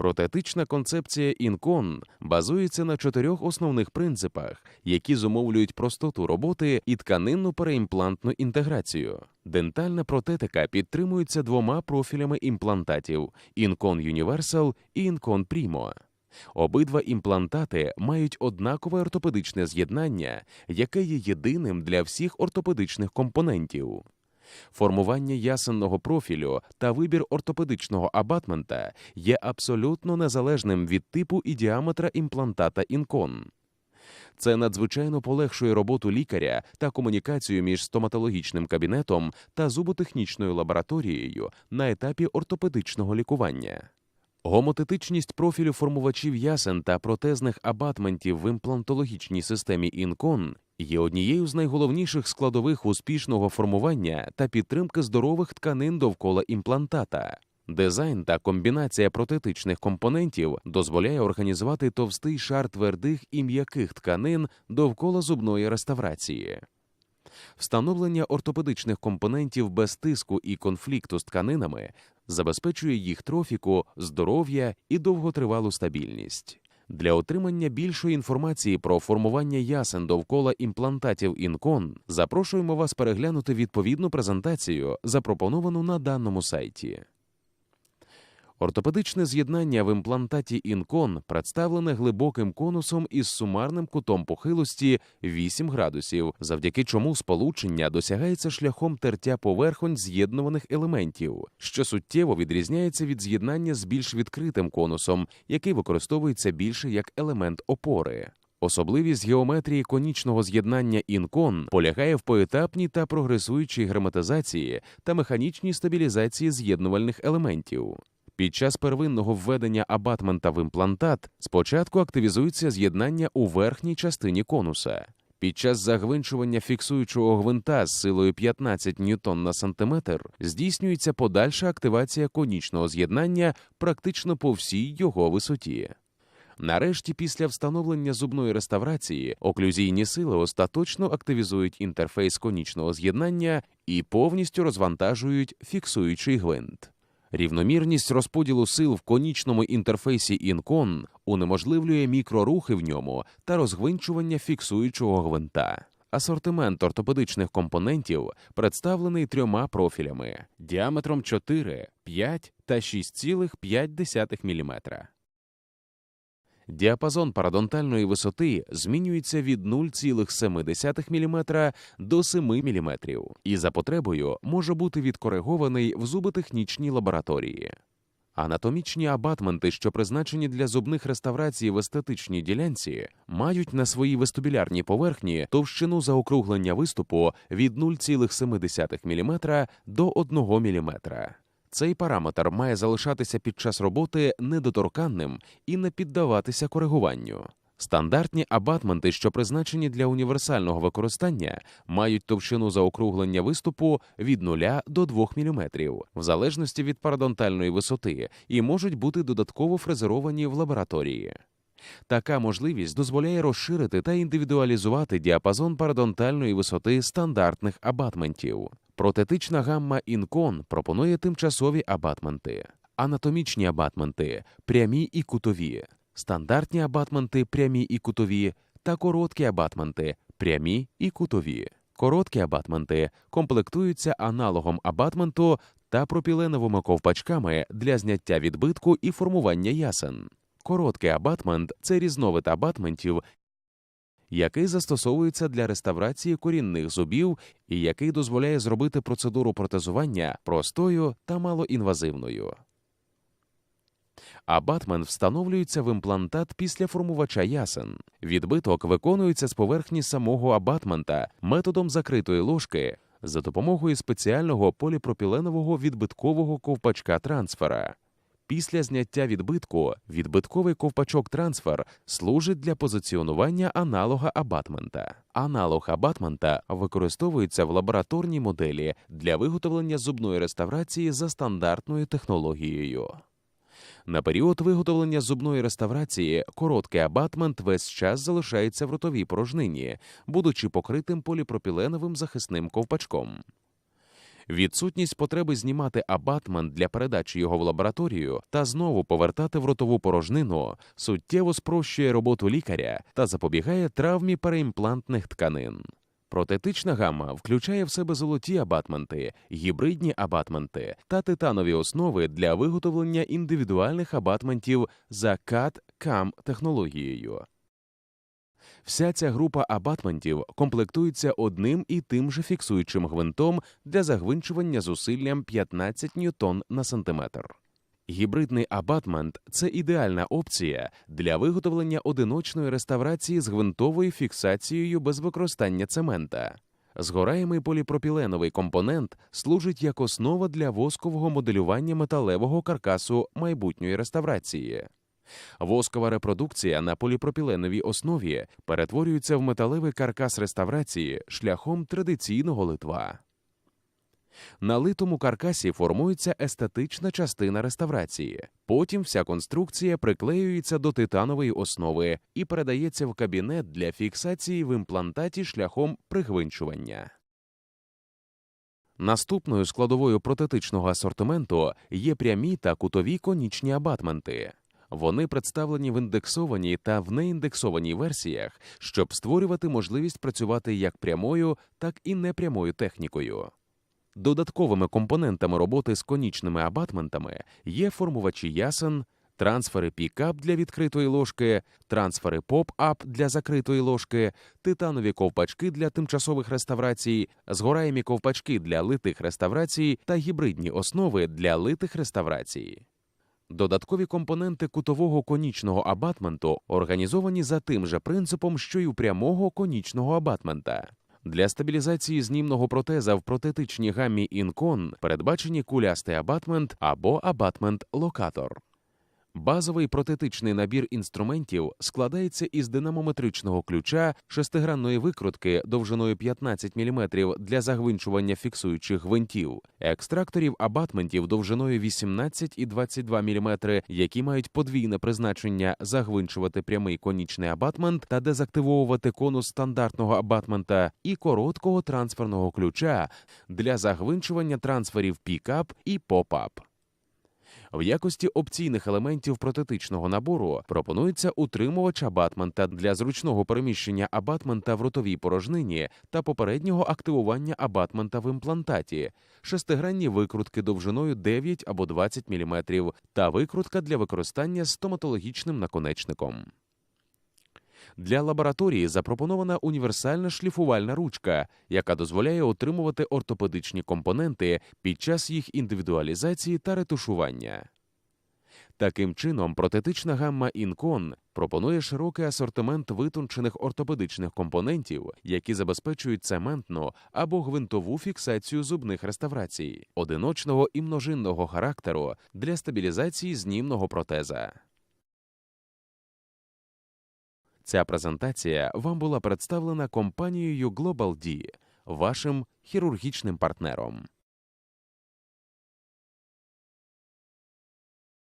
Протетична концепція інкон базується на чотирьох основних принципах, які зумовлюють простоту роботи і тканинну переімплантну інтеграцію. Дентальна протетика підтримується двома профілями імплантатів Incon Universal і Incon Primo. Обидва імплантати мають однакове ортопедичне з'єднання, яке є єдиним для всіх ортопедичних компонентів. Формування ясенного профілю та вибір ортопедичного абатмента є абсолютно незалежним від типу і діаметра імплантата інкон. Це надзвичайно полегшує роботу лікаря та комунікацію між стоматологічним кабінетом та зуботехнічною лабораторією на етапі ортопедичного лікування. Гомотетичність профілю формувачів ясен та протезних абатментів в імплантологічній системі інкон є однією з найголовніших складових успішного формування та підтримки здорових тканин довкола імплантата. Дизайн та комбінація протетичних компонентів дозволяє організувати товстий шар твердих і м'яких тканин довкола зубної реставрації. Встановлення ортопедичних компонентів без тиску і конфлікту з тканинами забезпечує їх трофіку, здоров'я і довготривалу стабільність. Для отримання більшої інформації про формування ясен довкола імплантатів інкон запрошуємо вас переглянути відповідну презентацію, запропоновану на даному сайті. Ортопедичне з'єднання в імплантаті інкон представлене глибоким конусом із сумарним кутом похилості 8 градусів, завдяки чому сполучення досягається шляхом тертя поверхонь з'єднуваних елементів, що суттєво відрізняється від з'єднання з більш відкритим конусом, який використовується більше як елемент опори. Особливість геометрії конічного з'єднання інкон полягає в поетапній та прогресуючій герметизації та механічній стабілізації з'єднувальних елементів. Під час первинного введення абатмента в імплантат спочатку активізується з'єднання у верхній частині конуса. Під час загвинчування фіксуючого гвинта з силою 15 ньютон на сантиметр здійснюється подальша активація конічного з'єднання практично по всій його висоті. Нарешті, після встановлення зубної реставрації, оклюзійні сили остаточно активізують інтерфейс конічного з'єднання і повністю розвантажують фіксуючий гвинт. Рівномірність розподілу сил в конічному інтерфейсі інкон унеможливлює мікрорухи в ньому та розгвинчування фіксуючого гвинта. Асортимент ортопедичних компонентів представлений трьома профілями діаметром 4, 5 та 6,5 мм. Діапазон парадонтальної висоти змінюється від 0,7 мм до 7 мм і за потребою може бути відкоригований в зуботехнічній лабораторії. Анатомічні абатменти, що призначені для зубних реставрацій в естетичній ділянці, мають на своїй вестибулярній поверхні товщину заокруглення виступу від 0,7 мм до 1 мм. Цей параметр має залишатися під час роботи недоторканним і не піддаватися коригуванню. Стандартні абатменти, що призначені для універсального використання, мають товщину заокруглення виступу від 0 до 2 мм, в залежності від парадонтальної висоти, і можуть бути додатково фрезеровані в лабораторії. Така можливість дозволяє розширити та індивідуалізувати діапазон парадонтальної висоти стандартних абатментів. Протетична гамма інкон пропонує тимчасові абатменти, анатомічні абатменти, прямі і кутові, стандартні абатменти, прямі і кутові, та короткі абатменти, прямі і кутові. Короткі абатменти комплектуються аналогом абатменту та пропіленовими ковпачками для зняття відбитку і формування ясен. Короткий абатмент це різновид абатментів, який застосовується для реставрації корінних зубів і який дозволяє зробити процедуру протезування простою та малоінвазивною. Абатмент встановлюється в імплантат після формувача ясен. Відбиток виконується з поверхні самого абатмента методом закритої ложки за допомогою спеціального поліпропіленового відбиткового ковпачка трансфера. Після зняття відбитку відбитковий ковпачок трансфер служить для позиціонування аналога абатмента. Аналог абатмента використовується в лабораторній моделі для виготовлення зубної реставрації за стандартною технологією. На період виготовлення зубної реставрації короткий абатмент весь час залишається в ротовій порожнині, будучи покритим поліпропіленовим захисним ковпачком. Відсутність потреби знімати абатмент для передачі його в лабораторію та знову повертати в ротову порожнину суттєво спрощує роботу лікаря та запобігає травмі переімплантних тканин. Протетична гамма включає в себе золоті абатменти, гібридні абатменти та титанові основи для виготовлення індивідуальних абатментів за CAD-CAM технологією. Вся ця група абатментів комплектується одним і тим же фіксуючим гвинтом для загвинчування зусиллям 15 ньютон на сантиметр. Гібридний абатмент це ідеальна опція для виготовлення одиночної реставрації з гвинтовою фіксацією без використання цемента. Згораємий поліпропіленовий компонент служить як основа для воскового моделювання металевого каркасу майбутньої реставрації. Воскова репродукція на поліпропіленовій основі перетворюється в металевий каркас реставрації шляхом традиційного литва. На литому каркасі формується естетична частина реставрації. Потім вся конструкція приклеюється до титанової основи і передається в кабінет для фіксації в імплантаті шляхом пригвинчування. Наступною складовою протетичного асортименту є прямі та кутові конічні абатменти. Вони представлені в індексованій та в неіндексованій версіях, щоб створювати можливість працювати як прямою, так і непрямою технікою. Додатковими компонентами роботи з конічними абатментами є формувачі ясен, трансфери пікап для відкритої ложки, трансфери поп-ап для закритої ложки, титанові ковпачки для тимчасових реставрацій, згораємі ковпачки для литих реставрацій та гібридні основи для литих реставрацій. Додаткові компоненти кутового конічного абатменту організовані за тим же принципом, що й у прямого конічного абатмента. Для стабілізації знімного протеза в протетичній гаммі Інкон передбачені кулястий абатмент або абатмент-локатор. Базовий протетичний набір інструментів складається із динамометричного ключа, шестигранної викрутки довжиною 15 мм для загвинчування фіксуючих гвинтів, екстракторів абатментів довжиною 18 і 22 мм, які мають подвійне призначення загвинчувати прямий конічний абатмент та дезактивовувати конус стандартного абатмента, і короткого трансферного ключа для загвинчування трансферів пікап і поп-ап. В якості опційних елементів протетичного набору пропонується утримувач абатмента для зручного переміщення абатмента в ротовій порожнині та попереднього активування абатмента в імплантаті, шестигранні викрутки довжиною 9 або 20 мм та викрутка для використання стоматологічним наконечником. Для лабораторії запропонована універсальна шліфувальна ручка, яка дозволяє отримувати ортопедичні компоненти під час їх індивідуалізації та ретушування. Таким чином, протетична гамма Інкон пропонує широкий асортимент витончених ортопедичних компонентів, які забезпечують цементну або гвинтову фіксацію зубних реставрацій, одиночного і множинного характеру для стабілізації знімного протеза. Ця презентація вам була представлена компанією Global вашим хірургічним партнером.